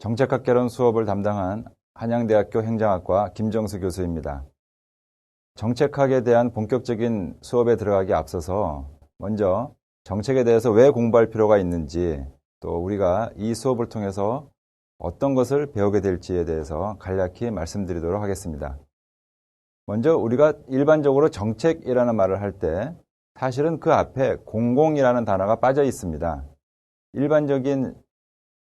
정책학 개론 수업을 담당한 한양대학교 행정학과 김정수 교수입니다. 정책학에 대한 본격적인 수업에 들어가기 앞서서 먼저 정책에 대해서 왜 공부할 필요가 있는지 또 우리가 이 수업을 통해서 어떤 것을 배우게 될지에 대해서 간략히 말씀드리도록 하겠습니다. 먼저 우리가 일반적으로 정책이라는 말을 할 때 사실은 그 앞에 공공이라는 단어가 빠져 있습니다. 일반적인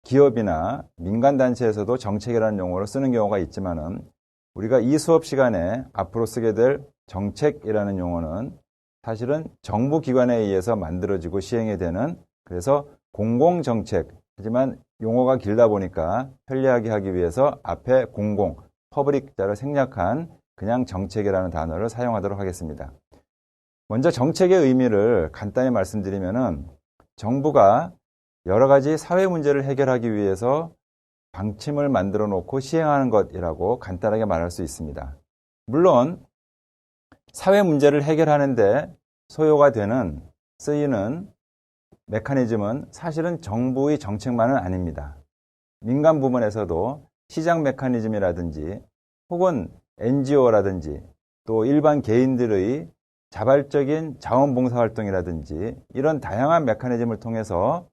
기업이나 민간단체에서도 정책이라는 용어를 쓰는 경우가 있지만은 우리가 이 수업 시간에 앞으로 쓰게 될 정책이라는 용어는 사실은 정부 기관에 의해서 만들어지고 시행이 되는 그래서 공공정책 하지만 용어가 길다 보니까 편리하게 하기 위해서 앞에 공공, 퍼블릭자를 생략한 그냥 정책이라는 단어를 사용하도록 하겠습니다. 먼저 정책의 의미를 간단히 말씀드리면은 정부가 여러 가지 사회 문제를 해결하기 위해서 방침을 만들어 놓고 시행하는 것이라고 간단하게 말할 수 있습니다. 물론 사회 문제를 해결하는데 소요가 되는 쓰이는 메커니즘은 사실은 정부의 정책만은 아닙니다. 민간 부문에서도 시장 메커니즘이라든지 혹은 NGO라든지 또 일반 개인들의 자발적인 자원봉사활동이라든지 이런 다양한 메커니즘을 통해서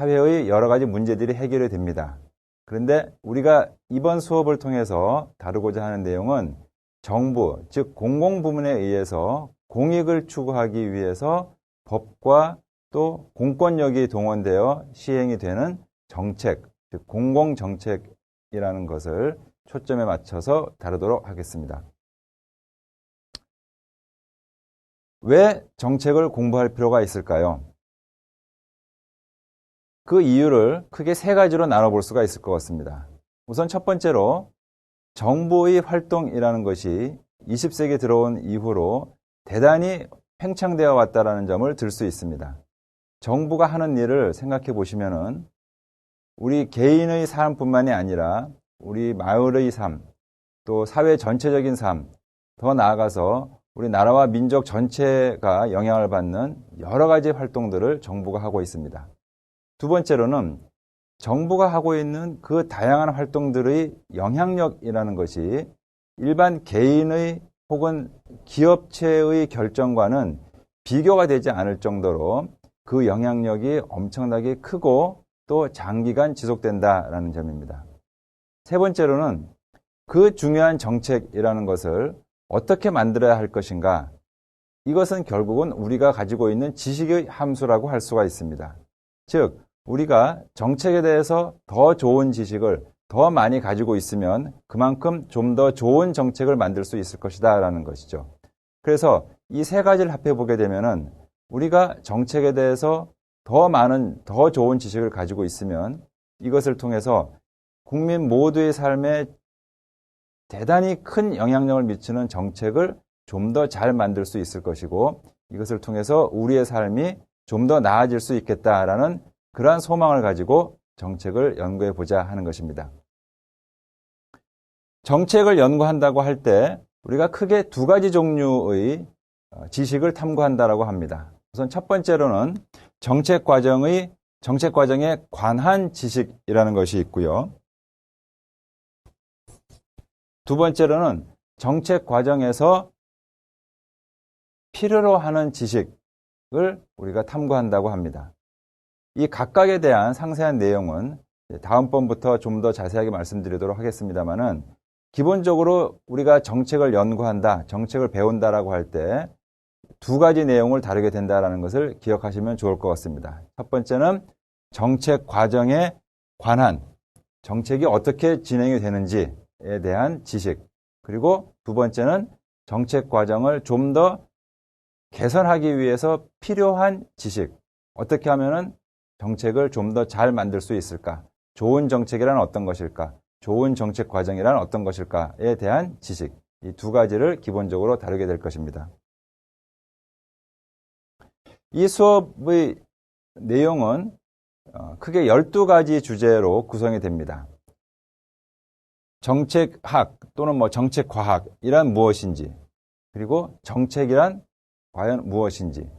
사회의 여러 가지 문제들이 해결이 됩니다. 그런데 우리가 이번 수업을 통해서 다루고자 하는 내용은 정부, 즉 공공부문에 의해서 공익을 추구하기 위해서 법과 또 공권력이 동원되어 시행이 되는 정책, 즉 공공정책이라는 것을 초점에 맞춰서 다루도록 하겠습니다. 왜 정책을 공부할 필요가 있을까요? 그 이유를 크게 세 가지로 나눠볼 수가 있을 것 같습니다. 우선 첫 번째로 정부의 활동이라는 것이 20세기에 들어온 이후로 대단히 팽창되어 왔다는 점을 들 수 있습니다. 정부가 하는 일을 생각해 보시면은 우리 개인의 삶뿐만이 아니라 우리 마을의 삶, 또 사회 전체적인 삶, 더 나아가서 우리 나라와 민족 전체가 영향을 받는 여러 가지 활동들을 정부가 하고 있습니다. 두 번째로는 정부가 하고 있는 그 다양한 활동들의 영향력이라는 것이 일반 개인의 혹은 기업체의 결정과는 비교가 되지 않을 정도로 그 영향력이 엄청나게 크고 또 장기간 지속된다라는 점입니다. 세 번째로는 그 중요한 정책이라는 것을 어떻게 만들어야 할 것인가? 이것은 결국은 우리가 가지고 있는 지식의 함수라고 할 수가 있습니다. 즉, 우리가 정책에 대해서 더 좋은 지식을 더 많이 가지고 있으면 그만큼 좀 더 좋은 정책을 만들 수 있을 것이다 라는 것이죠. 그래서 이 세 가지를 합해 보게 되면은 우리가 정책에 대해서 더 많은 더 좋은 지식을 가지고 있으면 이것을 통해서 국민 모두의 삶에 대단히 큰 영향력을 미치는 정책을 좀 더 잘 만들 수 있을 것이고 이것을 통해서 우리의 삶이 좀 더 나아질 수 있겠다라는 그러한 소망을 가지고 정책을 연구해 보자 하는 것입니다. 정책을 연구한다고 할 때 우리가 크게 두 가지 종류의 어, 지식을 탐구한다라고 합니다. 우선 첫 번째로는 정책 과정의 정책 과정에 관한 지식이라는 것이 있고요. 두 번째로는 정책 과정에서 필요로 하는 지식을 우리가 탐구한다고 합니다. 이 각각에 대한 상세한 내용은 다음번부터 좀 더 자세하게 말씀드리도록 하겠습니다만은 기본적으로 우리가 정책을 연구한다, 정책을 배운다라고 할 때 두 가지 내용을 다루게 된다라는 것을 기억하시면 좋을 것 같습니다. 첫 번째는 정책 과정에 관한 정책이 어떻게 진행이 되는지에 대한 지식. 그리고 두 번째는 정책 과정을 좀 더 개선하기 위해서 필요한 지식. 어떻게 하면은 정책을 좀 더 잘 만들 수 있을까? 좋은 정책이란 어떤 것일까? 좋은 정책 과정이란 어떤 것일까에 대한 지식. 이 두 가지를 기본적으로 다루게 될 것입니다. 이 수업의 내용은 어, 크게 12가지 주제로 구성이 됩니다. 정책학 또는 뭐 정책과학이란 무엇인지, 그리고 정책이란 과연 무엇인지,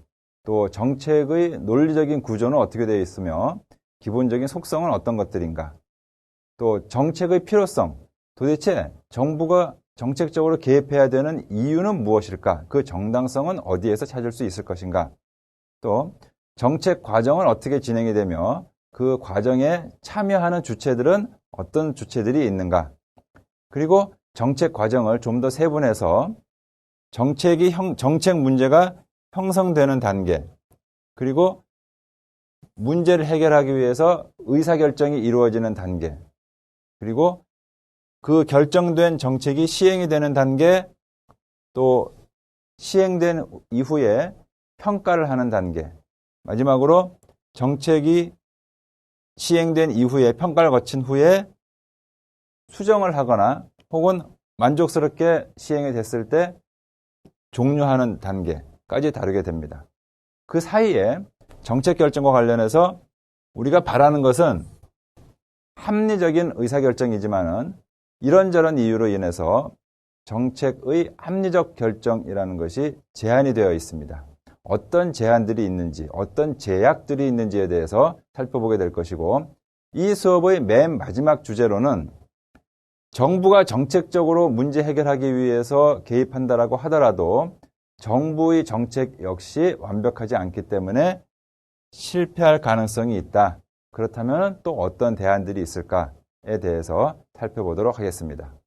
또 정책의 논리적인 구조는 어떻게 되어 있으며 기본적인 속성은 어떤 것들인가, 또 정책의 필요성, 도대체 정부가 정책적으로 개입해야 되는 이유는 무엇일까? 그 정당성은 어디에서 찾을 수 있을 것인가? 또 정책 과정은 어떻게 진행이 되며 그 과정에 참여하는 주체들은 어떤 주체들이 있는가? 그리고 정책 과정을 좀 더 세분해서 정책이 형, 정책 문제가 형성되는 단계, 그리고 문제를 해결하기 위해서 의사결정이 이루어지는 단계, 그리고 그 결정된 정책이 시행이 되는 단계, 또 시행된 이후에 평가를 하는 단계, 마지막으로 정책이 시행된 이후에 평가를 거친 후에 수정을 하거나 혹은 만족스럽게 시행이 됐을 때 종료하는 단계 까지 다루게 됩니다. 그 사이에 정책 결정과 관련해서 우리가 바라는 것은 합리적인 의사결정이지만은 이런저런 이유로 인해서 정책의 합리적 결정이라는 것이 제한이 되어 있습니다. 어떤 제한들이 있는지, 어떤 제약들이 있는지에 대해서 살펴보게 될 것이고, 이 수업의 맨 마지막 주제로는 정부가 정책적으로 문제 해결하기 위해서 개입한다라고 하더라도 정부의 정책 역시 완벽하지 않기 때문에 실패할 가능성이 있다. 그렇다면 또 어떤 대안들이 있을까에 대해서 살펴보도록 하겠습니다.